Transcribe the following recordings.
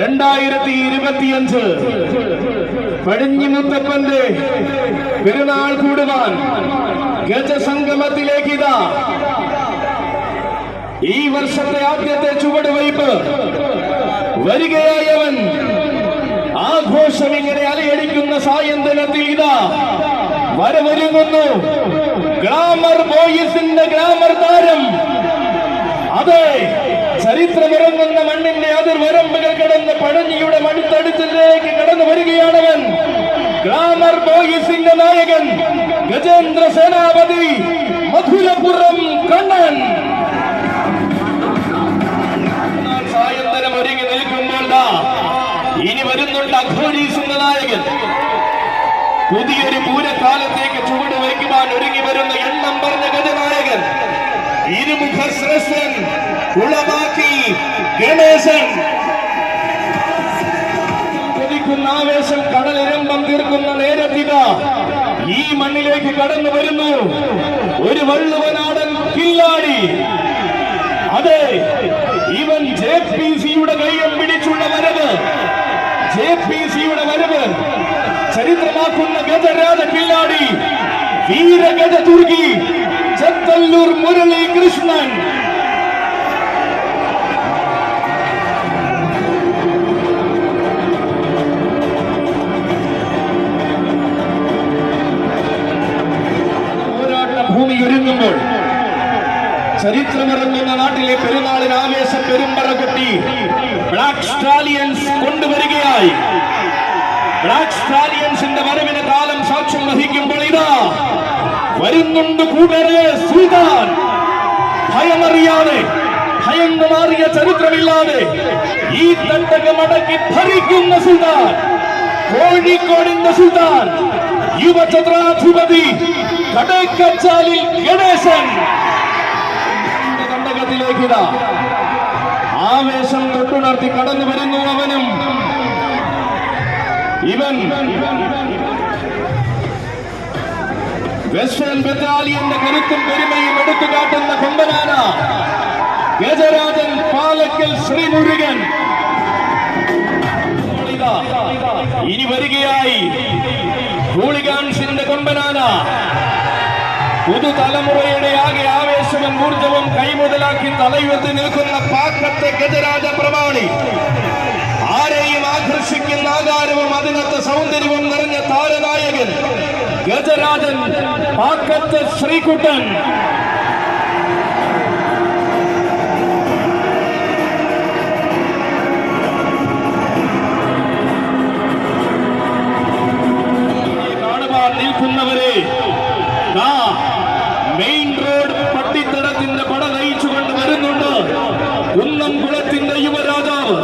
രണ്ടായിരത്തി ഇരുപത്തിയഞ്ച് പടിഞ്ഞിമുത്തപ്പന്റെ പെരുന്നാൾ കൂടുവാൻ ഗജസംഗമത്തിലേക്ക് ഇതാ. ഈ വർഷത്തെ ആദ്യത്തെ ചുവടുവയ്പ് വരികയായവൻ ആഘോഷം ഇങ്ങനെ അലയടിക്കുന്ന സായന്തനത്തിൽ ഇതാ. വരവരുങ്ങുന്നു. ഗ്രാമർ ബോയ്സിന്റെ ഗ്ലാമർ താരം. അതെ. ചരിത്രമിറങ്ങുന്ന മണ്ണിന്റെ അതിർവരമ്പുകൾ കടന്ന് പഴഞ്ഞിയുടെ മണിത്തടുത്തിലേക്ക് കടന്നു വരികയാണവൻ ഗ്ലാമർ ബോയ്സിന്റെ നായകൻ ഗജേന്ദ്ര സേനാപതി മധുരപുരം കണ്ണൻ. എന്നാൽ ഒരുങ്ങി നിൽക്കുമ്പോൾ ഇനി വരുന്നുണ്ട് അഘോരീസ് എന്ന നായകൻ. പുതിയൊരു പൂരക്കാലത്തേക്ക് ചുവട് വയ്ക്കുവാൻ ഒരുങ്ങി വരുന്ന എണ്ണം പറഞ്ഞ ഗജനായകൻ. ഇരുമുഖ ശ്രേഷ്ഠൻ കുളമാക്കി ഗണേശൻ. കൊതിക്കുന്ന ആവേശം കടലിരമ്പം തീർക്കുന്ന നേരത്തിക ഈ മണ്ണിലേക്ക് കടന്നു വരുന്നു. ഒരു വള്ളുവനാടൻ കില്ലാടി. അതെ ഇവൻ ജെ പി സിയുടെ കയ്യം പിടിച്ചുള്ള വരവ്. ജെ പി സിയുടെ വരവ്. ചരിത്രമാക്കുന്ന ഗജരാജ കില്ലാടി വീരഗജ തുർക്കി ചത്തല്ലൂർ മുരളീകൃഷ്ണൻ ഭൂമി ഒരുങ്ങുമ്പോൾ ചരിത്രമിറങ്ങുന്ന നാട്ടിലെ പെരുന്നാളിന് ആവേശ പെരുമ്പറ കൊട്ടി ബ്ലാക്ക് സ്റ്റാലിയൻസ് കൊണ്ടുവരികയായി. ബ്ലാക്ക് സ്റ്റാലിയൻസിന്റെ വരവിന് കാലം സാക്ഷ്യം വഹിക്കുമ്പോൾ ഇതാ വരുന്നുണ്ട് കൂട്ടരെ സുൽത്താൻ ഭയമറിയാതെ ഭയന്നു മാറിയ ചരിത്രമില്ലാതെ ഈ തട്ടകമടക്കി ഭരിക്കുന്ന സുൽത്താൻ കോഴിക്കോടിന്റെ സുൽത്താൻ യുവചത്രാധിപതി കടക്കച്ചാലിൽ ഗണേശൻ. തണ്ടകത്തിലേക്കിട ആവേശം തൊട്ടുണർത്തി കടന്നു വരുന്നു അവനും. ഇവൻ വെസ്റ്റേൺ ബറ്റാലിയന്റെ കരുത്തും പെരുമയും എടുത്തു കാട്ടുന്ന കൊമ്പനാന ഗജരാജൻ പാലക്കൽ ശ്രീമുരുകൻ. ഇനി വരികയായി. ഹൂളിഗാൻസിന്റെ കൊമ്പനാന പുതുതലമുറയുടെ ആകെ ആവേശവും ഊർജവും കൈമുതലാക്കി തലയുയർത്തി നിൽക്കുന്ന പാക്കത്തെ ഗജരാജ പ്രമാണി. ആരെയും ആകർഷിക്കുന്ന ആകാരവും അതിനകത്ത് സൗന്ദര്യവും നിറഞ്ഞ താരനായകൻ ഗജരാജൻ പാക്കത്തെ ശ്രീകുട്ടൻ. നിൽക്കുന്നവരെ. മെയിൻ റോഡ് പട്ടിത്തടത്തിന്റെ പട നയിച്ചുകൊണ്ട് വരുന്നുണ്ട്. കുന്നംകുളത്തിന്റെ യുവരാജാവ്.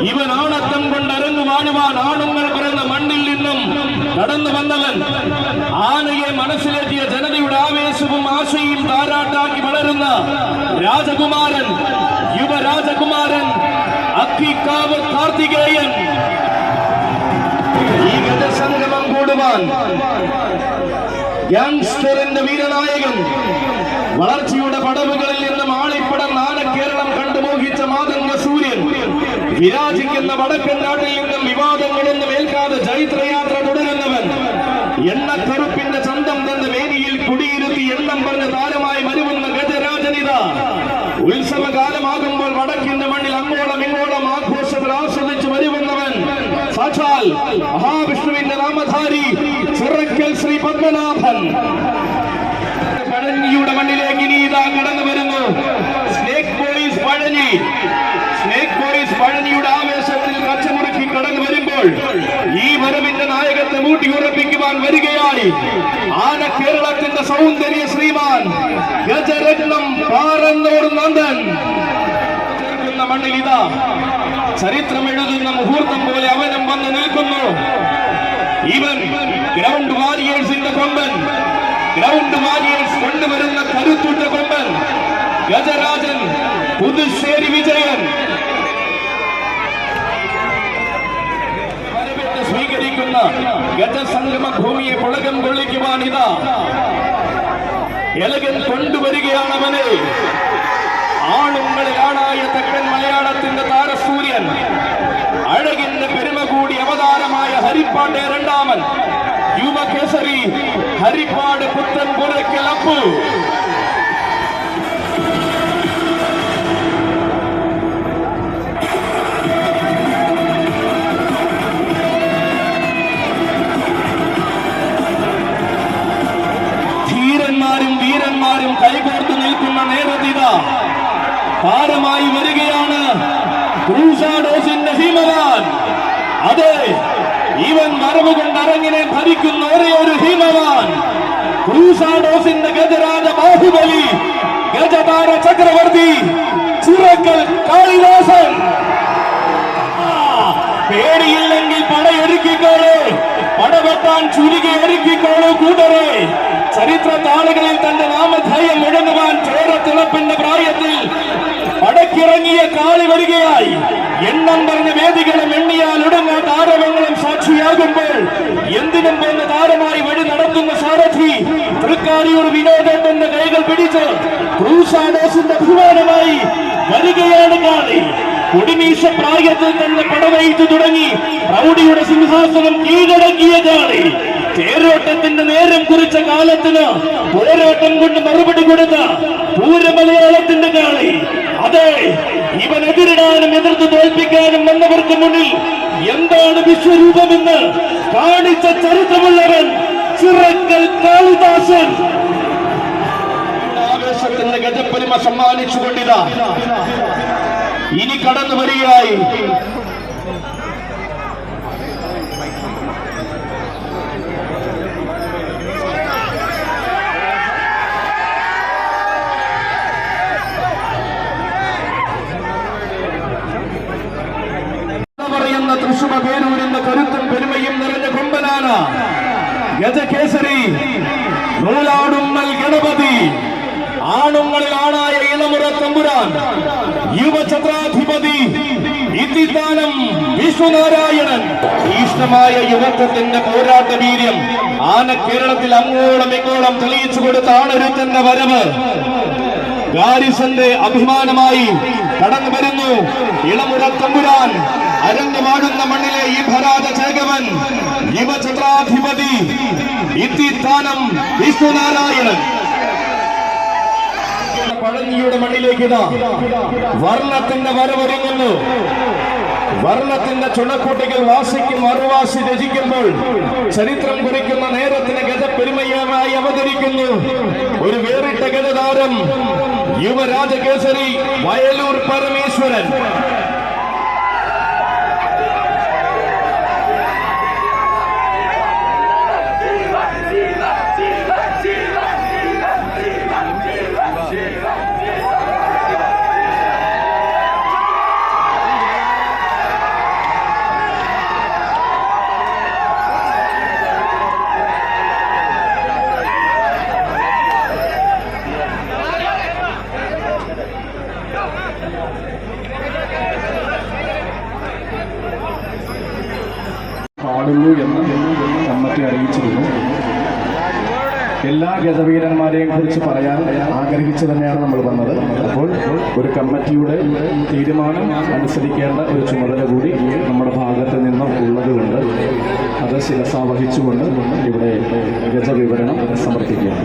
ഇവൻ ആണത്തം കൊണ്ട് അരങ്ങുവാനുവാൻ ആണുങ്ങൾ പിറന്ന മണ്ണിൽ നിന്നും നടന്നു വന്നവൻ. ആനയെ മനസ്സിലെത്തിയ ജനതയുടെ ആവേശവും ആശയും താരാട്ടാക്കി വളരുന്ന രാജകുമാരൻ യുവരാജകുമാരൻ അക്കിക്കാവ് കാർത്തികേയൻ. ഈ ഗജസംഗമം കൂടുവാൻ യങ്സ്റ്ററിന്റെ വീരനായകൻ വളർച്ചയുടെ പടവുകളിൽ നിന്ന് മാളിപ്പടം നാല കേരളം കണ്ടു മോഹിച്ച മാതംഗ സൂര്യൻ വിരാജിക്കുന്ന വടക്കൻ നാട്ടിൽ നിന്നും വിവാദങ്ങളൊന്നും ഏൽക്കാതെ തുടരുന്നവൻ എണ്ണക്കറുപ്പിന്റെ ചന്തം തന്ന വേദിയിൽ കുടിയിരുത്തി എണ്ണം പറഞ്ഞ താരമായി വരുമെന്ന ഗജരാജനിത ഉത്സവകാലമാകുമ്പോൾ വടക്കിന്റെ മണ്ണിൽ അങ്ങോളം ഇങ്ങോളം ആഘോഷങ്ങൾ ആസ്വദിച്ച് വരുമെന്നവൻ. സാക്ഷാൽ മഹാവിഷ്ണുവിന്റെ നാമധാരി ചിറക്കൽ ശ്രീ പത്മനാഭൻ. പഴഞ്ഞിയുടെ മണ്ണിലേക്ക് ഇനി ഇതാ കടന്നു വരുന്നു. Snake boys Pazhanji snake boys പഴഞ്ഞിയുടെ ആവേശത്തിൽ കച്ചമുറുക്കി കടന്നു ഈ വരവിന്റെ നായകത്തെ മൂട്ടി ഉറപ്പിക്കുവാൻ വരികയായി. ആന കേരളത്തിന്റെ സൗന്ദര്യ ശ്രീമാൻ ഗജരത്നം പാറന്നൂർ നന്ദൻ. മണ്ണിൽ ഇതാ ചരിത്രം എഴുതുന്ന മുഹൂർത്തം പോലെ അവനും വന്ന് നിൽക്കുന്നു. ഇവൻ ഗ്രൗണ്ട് വാരിയേഴ്സിന്റെ കൊമ്പൻ. ഗ്രൗണ്ട് വാരിയേഴ്സ് കൊണ്ടുവരുന്ന കരുത്തുറ്റ കൊമ്പൻ. ഗജരാജൻ പുതുശ്ശേരി വിജയൻ. നിൽക്കുന്ന ഗജസംഗമ ഭൂമിയെ പുളകം കൊള്ളിക്കുവാൻ ഇതാ. എലകൻ കൊണ്ടുവരികയാണ് അവനെ. ആണുങ്ങളിൽ ആണായ തെക്കൻ മലയാളത്തിന്റെ താരസൂര്യൻ. അഴകിന്റെ പെരുമ കൂടി അവതാരമായ ഹരിപ്പാട്ടെ രണ്ടാമൻ. യുവകേസരി ഹരിപ്പാട് പുത്തൻ പുറയ്ക്കൽ അപ്പു. ഇവൻ വരവ് കൊണ്ട് അരങ്ങിനെ ഭരിക്കുന്ന ഒരേ ഒരു ഹീമവാൻ ക്രൂസാഡോസിന്റെ ഗജരാജ ബാഹുബലി ഗജതാര ചക്രവർത്തി ചിറക്കൽ കാളിദാസൻ. ആ, പേടിയില്ലെങ്കിൽ പടയൊരുക്കിക്കോളൂ. പടവെട്ടാൻ ചുരുക്കി ഒരുക്കിക്കോളൂ കൂട്ടരെ. ചരിത്ര താളുകളിൽ തന്റെ നാമധേയം മുഴങ്ങുവാൻ ചോരത്തിളപ്പിന്റെ പ്രായത്തിൽ പടക്കിറങ്ങിയ കാളി വരികയായി. എണ്ണം പറഞ്ഞ വേദികളും എണ്ണിയാൽ ഉടങ്ങാത്ത ആരവങ്ങളും സാക്ഷിയാകുമ്പോൾ എന്തിനും പോന്ന താരമായി വഴി നടത്തുന്ന സാരഥി തൃക്കാരിയൂർ വിനോദേട്ടന്റെ കൈകൾ പിടിച്ച് ക്രൂശാനോസിന്റെ അഭിമാനമായി വരികയാണ് കാണി കൊടിമീശ പ്രായത്തിൽ തന്നെ പടവയിച്ചു തുടങ്ങി പ്രൗഢിയുടെ സിംഹാസനം കീഴടക്കിയ കാണി തേരോട്ടത്തിന്റെ നേരം കുറിച്ച കാലത്തിന് പോരാട്ടം കൊണ്ട് മറുപടി കൊടുത്ത പൂരമലയാളത്തിന്റെ കാളി. അതെ ഇവൻ എതിരിടാനും എതിർത്ത് തോൽപ്പിക്കാനും വന്നവർക്ക് മുന്നിൽ എന്താണ് വിശ്വരൂപമെന്ന് കാണിച്ച ചരിത്രമുള്ളവൻ ചിറക്കൽ കാളിദാസൻ. ആവേശത്തിന്റെ ഗജപ്പരിമ സമ്മാനിച്ചുകൊണ്ടിതാ. ഇനി കടന്നു വരികയായി പറയുന്ന തൃശുമ പേരൂരിന്റെ കരുത്തും പെരുമയും നിറഞ്ഞ കൊമ്പനാന ഗജകേസരി നൂലാടുമ്മൽ ഗണപതി ആണുങ്ങളിൽ ആണായ ഇളമുറ തമ്പുരാൻ യുവഛത്രാധിപതി ഇതിദാനം വിശ്വനാരായണൻ. ഭീഷ്ണമായ യുവത്വത്തിന്റെ പോരാട്ട വീര്യം ആന കേരളത്തിൽ അങ്ങോളം ഇങ്ങോളം തെളിയിച്ചു കൊടുത്ത ആണൊരുത്തന്റെ വരവ്. ഗാരിസന്റെ അഭിമാനമായി കടന്നു വരുന്നു ഇളമുറ തമ്പുരാൻ അരങ്ങുമാടുന്ന മണ്ണിലെ ഈ ഭരാജ ചേകവൻ യുവചത്രാധിപതി ഇത്തിത്താനം വിഷ്ണുനാരായണൻ പഴഞ്ഞിയുടെ മണ്ണിലേക്ക് വർണത്തിന്റെ വരവൊരുങ്ങുന്നു. വർണത്തിന്റെ ചുണക്കൂട്ടികൾ വാസിക്കും മറുവാസി രചിക്കുമ്പോൾ ചരിത്രം കുറിക്കുന്ന നേരത്തിന് ഗജപ്പെരുമയമായി അവതരിക്കുന്നു. ഒരു വേറിട്ട ഗജതാരം യുവരാജകേസരി വയലൂർ പരമേശ്വരൻ. എല്ലാ കുറിച്ച് പറയാൻ ആഗ്രഹിച്ചു തന്നെയാണ് നമ്മൾ വന്നത്. അപ്പോൾ ഒരു കമ്മിറ്റിയുടെ തീരുമാനം അനുസരിക്കേണ്ട ഒരു ചുമതല കൂടി നമ്മുടെ ഭാഗത്ത് നിന്ന് ഉള്ളതുകൊണ്ട് അത് ശിരസ വഹിച്ചുകൊണ്ട് ഇവിടെ ഗജവിവരണം സമർപ്പിക്കുകയാണ്.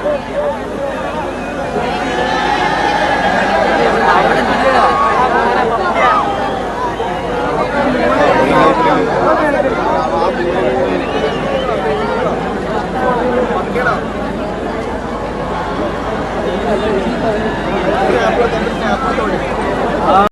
Obrigado.